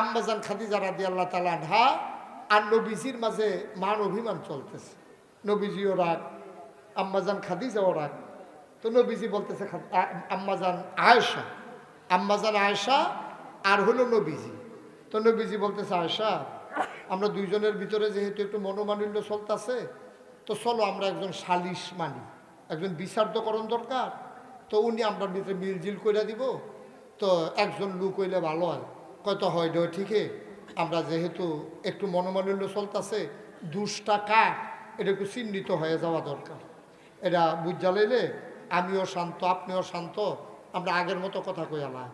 আম্মাজান খাদিজা রাদি আল্লাহ তালা আনহা আর নবীজির মাঝে মান অভিমান চলতেছে। নবীজিও রাগ আম্মাজান খাদিজাও রাগ। তো নবীজি বলতেছে আম্মাজান আয়েশা আম্মাজান আয়েশা আর হলো নবীজি। তো নবীজি বলতেছে, আয়েশা, আমরা দুইজনের ভিতরে যেহেতু একটু মনোমালিন্য চলতেছে, তো চলো আমরা একজন সালিশ মানি, একজন বিচার্যকরণ দরকার। তো উনি আমরা ভিতরে মিলজিল করে দিব, তো একজন লোক হইলে ভালো হয়। কত হয় নয় ঠিকই? আমরা যেহেতু একটু মনোমালিন্য চলতেছে, দুষ্টা কার এটা একটু চিহ্নিত হয়ে যাওয়া দরকার। এটা বুঝা লইলে আমিও শান্ত, আপনিও শান্ত, আমরা আগের মতো কথা কইয়ালাম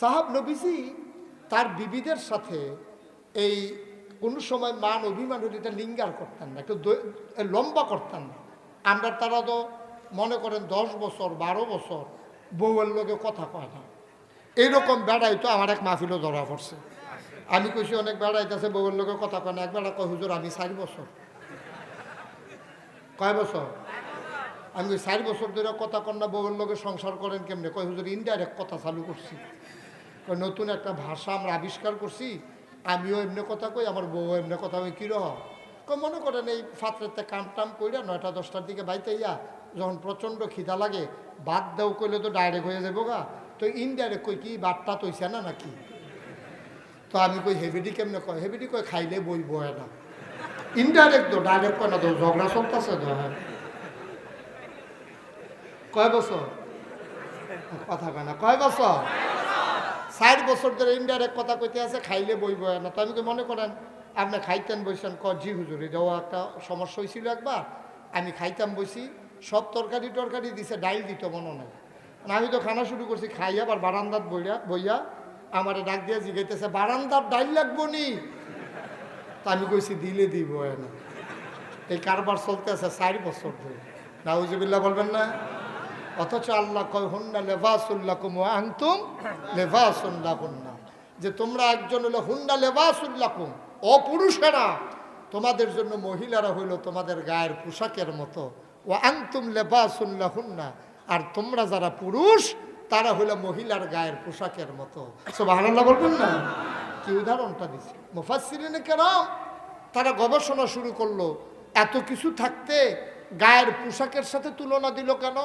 সাহাব নবীজি তার বিবিদের সাথে এই কোনো সময় মান অভিমান হলে এটা লিঙ্গার করতেন না, একটু লম্বা করতেন না। আমরা তারা তো মনে করেন দশ বছর, বারো বছর বউয়ের লোকে কথা কয় না। এইরকম বেড়াই তো আমার এক মাহফিলও ধরা পড়ছে। আমি কইছি, অনেক বেড়াইতেছে, বউয়ের লোকে কথা কয় না, এক বেড়া কয়, হুজুর, আমি চার বছর। কয় বছর? আমি চার বছর ধরে কথা কন্যা বউয়ের লোকে সংসার করেন কেমনে? কয়, হুজুর ইনডাইরেক্ট কথা চালু করছি। নতুন একটা ভাষা আমরা আবিষ্কার করছি, আমিও এমনি কথা কই, আমার বউ এমনি কথা কই কিরহ মনে করেন, এই ফাত্রেতে কাম টাম কইরা নয়টা দশটার দিকে বাইতে ইয়া, যখন প্রচণ্ড খিদা লাগে, বাদ দেও কইলে তো ডাইরেক্ট হয়ে যাব গা। তো ইনডাইরেক্ট কই কি বাদটা তৈছে না নাকি? তো আমি কই হেভিডি কেমনে কয়? হেভিডি কয়, খাইলে বই বয় না ইনডাইরেক্ট তো ডাইরেক্ট কয় না তো, ঝগড়া চলতেছে তো। হ্যাঁ কয় বছর কথা কয় না। কয় বছর ষাট বছর ধরে ইনডাইরেক্ট কথা কইতে আছে, খাইলে বই বয় না তো আমি তো মনে করেন আপনি খাইতেন বইছেন ক জি হুজুর এটাও একটা সমস্যা হয়েছিল একবার। আমি খাইতাম বসি সব তরকারি টরকারি দিছে, ডাইল দিত মনে নাই। আমি তো খানা শুরু করছি খাই আবার বারান্দাত বইয়া বইয়া আমারে ডাক দিয়া জিগাইতেছে, বারান্দার ডাইল লাগবো নি? তা আমি কইছি, দিলে দিব না। এই কারবার চলতে আছে চার বছর ধরে। নাউজুবিল্লাহ বলবেন না? অথচ আল্লাহ কয়, হুন্না লেবাসুল্লাহ কুমু আংতুম লেবাসুল্লাহ হুন্না যে তোমরা একজন হলো হুন্না লেবাসুল্লাহ কুম অপুরুষেরা তোমাদের জন্য মহিলারা হইল তোমাদের গায়ের পোশাকের মতো। ও আংতুম লেবাসুল্লাহ হুন্না আর তোমরা যারা পুরুষ, তারা হইল মহিলার গায়ের পোশাকের মতো। বলবেন না? কি উদাহরণটা দিচ্ছে মুফাসিরিনে কেন তারা গবেষণা শুরু করল, এত কিছু থাকতে গায়ের পোশাকের সাথে তুলনা দিল কেন?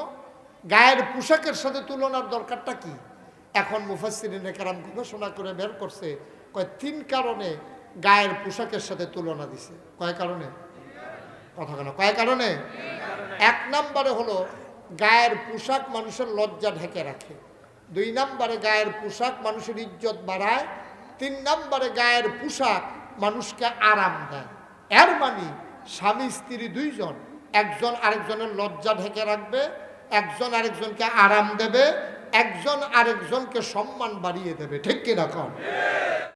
গায়ের পোশাকের সাথে তুলনার দরকারটা কি? এখন মুফাসিরিনে কেরাম গবেষণা করে বের করছে, কয় তিন কারণে গায়ের পোশাকের সাথে তুলনা দিছে। কয় কারণে? কথা কেন কয় কারণে? এক নম্বরে হলো গায়ের পোশাক মানুষের লজ্জা ঢেকে রাখে। দুই নম্বরে গায়ের পোশাক মানুষের ইজ্জত বাড়ায়, তিন নম্বরে গায়ের পোশাক মানুষকে আরাম দেয়। এর মানে স্বামী, স্ত্রী দুইজন, একজন আরেকজনের লজ্জা ঢেকে রাখবে, একজন আরেকজনকে আরাম দেবে, একজন আরেকজনকে সম্মান বাড়িয়ে দেবে। ঠিক কিনা কম